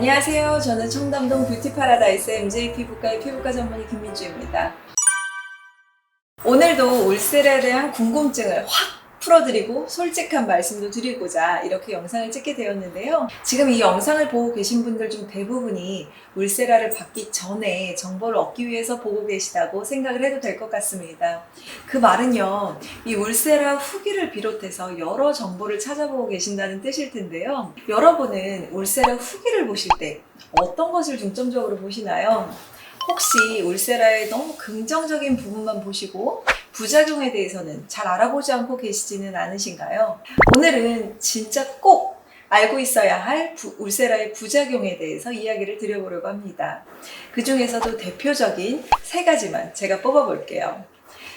안녕하세요. 저는 청담동 뷰티 파라다이스 MJ 피부과의 피부과 전문의 김민주입니다. 오늘도 울셀에 대한 궁금증을 확 풀어드리고 솔직한 말씀도 드리고자 이렇게 영상을 찍게 되었는데요. 지금 이 영상을 보고 계신 분들 중 대부분이 울세라를 받기 전에 정보를 얻기 위해서 보고 계시다고 생각을 해도 될 것 같습니다. 그 말은요, 이 울세라 후기를 비롯해서 여러 정보를 찾아보고 계신다는 뜻일 텐데요. 여러분은 울세라 후기를 보실 때 어떤 것을 중점적으로 보시나요? 혹시 울세라의 너무 긍정적인 부분만 보시고 부작용에 대해서는 잘 알아보지 않고 계시지는 않으신가요? 오늘은 진짜 꼭 알고 있어야 할 부- 울세라의 부작용에 대해서 이야기를 드려보려고 합니다. 그 중에서도 대표적인 세 가지만 제가 뽑아볼게요.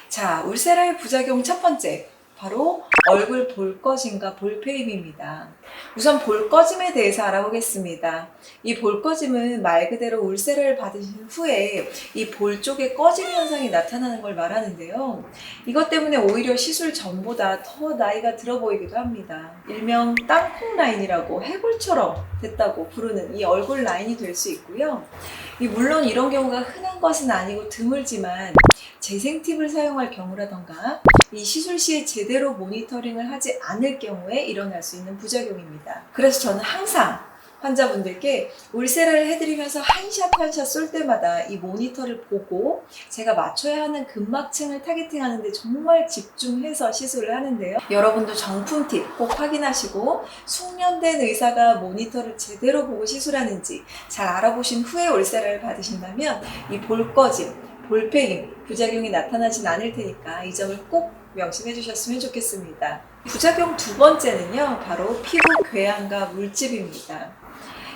자, 울세라의 부작용 첫 번째. 바로 얼굴 볼꺼짐과 볼페임입니다. 우선 볼꺼짐에 대해서 알아보겠습니다. 이 볼꺼짐은 말 그대로 울세라를 받으신 후에 이 볼 쪽에 꺼짐 현상이 나타나는 걸 말하는데요. 이것 때문에 오히려 시술 전보다 더 나이가 들어 보이기도 합니다. 일명 땅콩 라인이라고 해골처럼 됐다고 부르는 이 얼굴 라인이 될 수 있고요. 이 물론 이런 경우가 흔한 것은 아니고 드물지만 재생팁을 사용할 경우라던가 이 시술 시에 제대로 모니터링을 하지 않을 경우에 일어날 수 있는 부작용입니다. 그래서 저는 항상 환자분들께 울세라를 해드리면서 한 샷 한 샷 쏠 때마다 이 모니터를 보고 제가 맞춰야 하는 근막층을 타겟팅하는데 정말 집중해서 시술을 하는데요. 여러분도 정품 팁 꼭 확인하시고 숙련된 의사가 모니터를 제대로 보고 시술하는지 잘 알아보신 후에 울세라를 받으신다면 이 볼꺼짐, 볼페임, 부작용이 나타나진 않을 테니까 이 점을 꼭 명심해 주셨으면 좋겠습니다. 부작용 두 번째는요, 바로 피부 궤양과 물집입니다.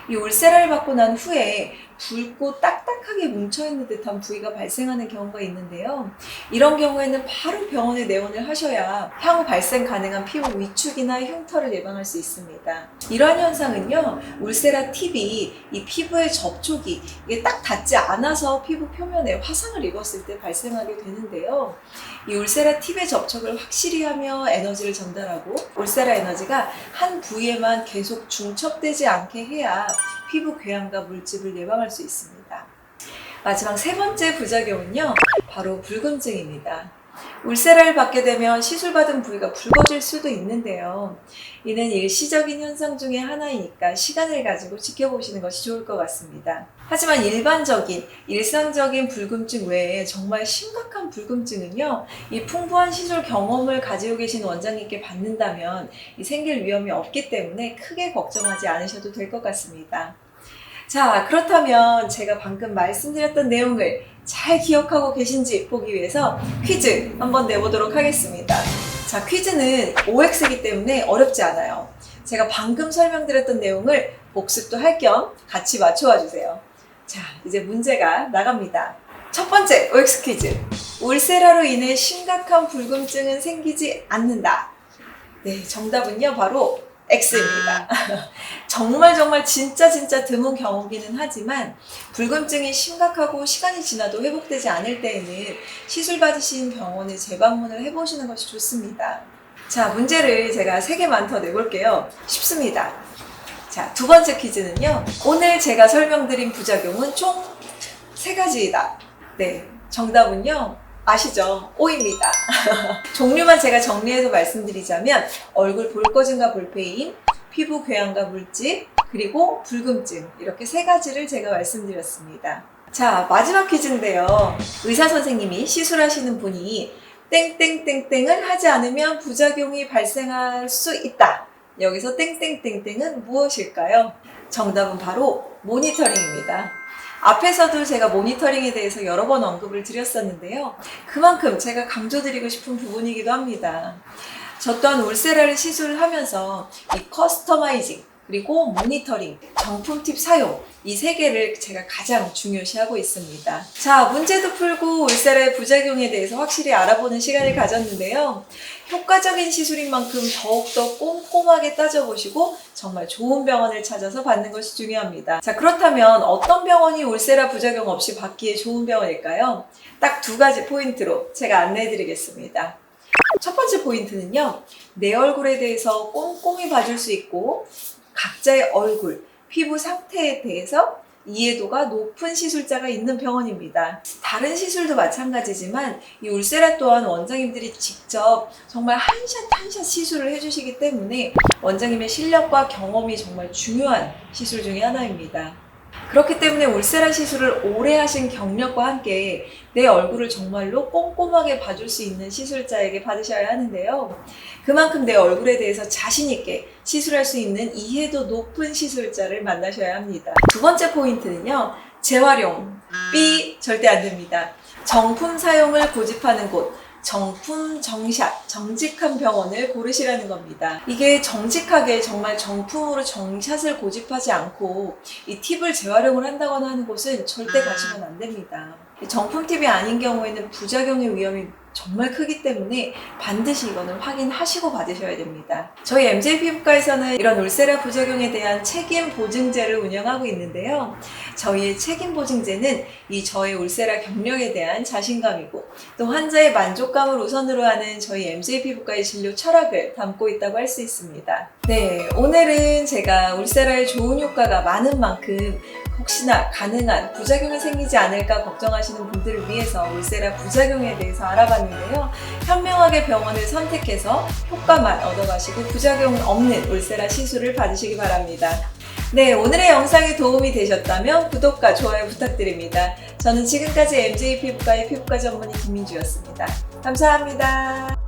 이 울세라를 받고 난 후에 붉고 딱 딱하게 뭉쳐있는 듯한 부위가 발생하는 경우가 있는데요. 이런 경우에는 바로 병원에 내원을 하셔야 향후 발생 가능한 피부 위축이나 흉터를 예방할 수 있습니다. 이러한 현상은요, 울세라 팁이 이 피부의 접촉이 이게 딱 닿지 않아서 피부 표면에 화상을 입었을 때 발생하게 되는데요. 이 울세라 팁의 접촉을 확실히 하며 에너지를 전달하고 울세라 에너지가 한 부위에만 계속 중첩되지 않게 해야 피부 궤양과 물집을 예방할 수 있습니다. 마지막 세 번째 부작용은요, 바로 붉음증입니다. 울세라를 받게 되면 시술받은 부위가 붉어질 수도 있는데요. 이는 일시적인 현상 중의 하나이니까 시간을 가지고 지켜보시는 것이 좋을 것 같습니다. 하지만 일반적인, 일상적인 붉음증 외에 정말 심각한 붉음증은요, 이 풍부한 시술 경험을 가지고 계신 원장님께 받는다면 이 생길 위험이 없기 때문에 크게 걱정하지 않으셔도 될 것 같습니다. 자, 그렇다면 제가 방금 말씀드렸던 내용을 잘 기억하고 계신지 보기 위해서 퀴즈 한번 내보도록 하겠습니다. 자, 퀴즈는 OX이기 때문에 어렵지 않아요. 제가 방금 설명드렸던 내용을 복습도 할 겸 같이 맞춰와 주세요. 자, 이제 문제가 나갑니다. 첫 번째 OX 퀴즈. 울세라로 인해 심각한 붉음증은 생기지 않는다. 네, 정답은요, 바로 X입니다. 정말 정말 진짜 진짜 드문 경우기는 하지만 붉음증이 심각하고 시간이 지나도 회복되지 않을 때에는 시술 받으신 병원에 재방문을 해보시는 것이 좋습니다. 자, 문제를 제가 세 개만 더 내볼게요. 쉽습니다. 자, 두 번째 퀴즈는요. 오늘 제가 설명드린 부작용은 총세 가지이다. 네, 정답은요. 아시죠? O입니다. 종류만 제가 정리해서 말씀드리자면 얼굴 볼거짐과 볼페임, 피부 궤양과 물집, 그리고 붉음증 이렇게 세 가지를 제가 말씀드렸습니다. 자, 마지막 퀴즈인데요. 의사 선생님이 시술하시는 분이 땡땡땡땡을 하지 않으면 부작용이 발생할 수 있다. 여기서 땡땡땡땡은 무엇일까요? 정답은 바로 모니터링입니다. 앞에서도 제가 모니터링에 대해서 여러 번 언급을 드렸었는데요. 그만큼 제가 강조드리고 싶은 부분이기도 합니다. 저 또한 울세라를 시술을 하면서 이 커스터마이징 그리고 모니터링, 정품 팁 사용 이 세 개를 제가 가장 중요시하고 있습니다. 자, 문제도 풀고 울세라의 부작용에 대해서 확실히 알아보는 시간을 가졌는데요. 효과적인 시술인 만큼 더욱더 꼼꼼하게 따져보시고 정말 좋은 병원을 찾아서 받는 것이 중요합니다. 자, 그렇다면 어떤 병원이 울세라 부작용 없이 받기에 좋은 병원일까요? 딱 두 가지 포인트로 제가 안내해 드리겠습니다. 첫 번째 포인트는요, 내 얼굴에 대해서 꼼꼼히 봐줄 수 있고, 각자의 얼굴, 피부 상태에 대해서 이해도가 높은 시술자가 있는 병원입니다. 다른 시술도 마찬가지지만 이 울세라 또한 원장님들이 직접 정말 한 샷 한 샷 시술을 해주시기 때문에 원장님의 실력과 경험이 정말 중요한 시술 중에 하나입니다. 그렇기 때문에 울세라 시술을 오래 하신 경력과 함께 내 얼굴을 정말로 꼼꼼하게 봐줄 수 있는 시술자에게 받으셔야 하는데요. 그만큼 내 얼굴에 대해서 자신있게 시술할 수 있는 이해도 높은 시술자를 만나셔야 합니다. 두 번째 포인트는요, 재활용. B 절대 안 됩니다. 정품 사용을 고집하는 곳. 정품 정샷, 정직한 병원을 고르시라는 겁니다. 이게 정직하게 정말 정품으로 정샷을 고집하지 않고 이 팁을 재활용을 한다거나 하는 곳은 절대 가시면 안 됩니다. 정품 팁이 아닌 경우에는 부작용의 위험이 정말 크기 때문에 반드시 이거는 확인하시고 받으셔야 됩니다. 저희 MJ 피부과에서는 이런 울세라 부작용에 대한 책임 보증제를 운영하고 있는데요. 저희의 책임 보증제는 이 저의 울세라 경력에 대한 자신감이고 또 환자의 만족감을 우선으로 하는 저희 MJ 피부과의 진료 철학을 담고 있다고 할 수 있습니다. 네, 오늘은 제가 울세라의 좋은 효과가 많은 만큼 혹시나 가능한 부작용이 생기지 않을까 걱정하시는 분들을 위해서 울세라 부작용에 대해서 알아봤는데요. 현명하게 병원을 선택해서 효과만 얻어가시고 부작용 없는 울세라 시술을 받으시기 바랍니다. 네, 오늘의 영상이 도움이 되셨다면 구독과 좋아요 부탁드립니다. 저는 지금까지 MJ 피부과의 피부과 전문의 김민주였습니다. 감사합니다.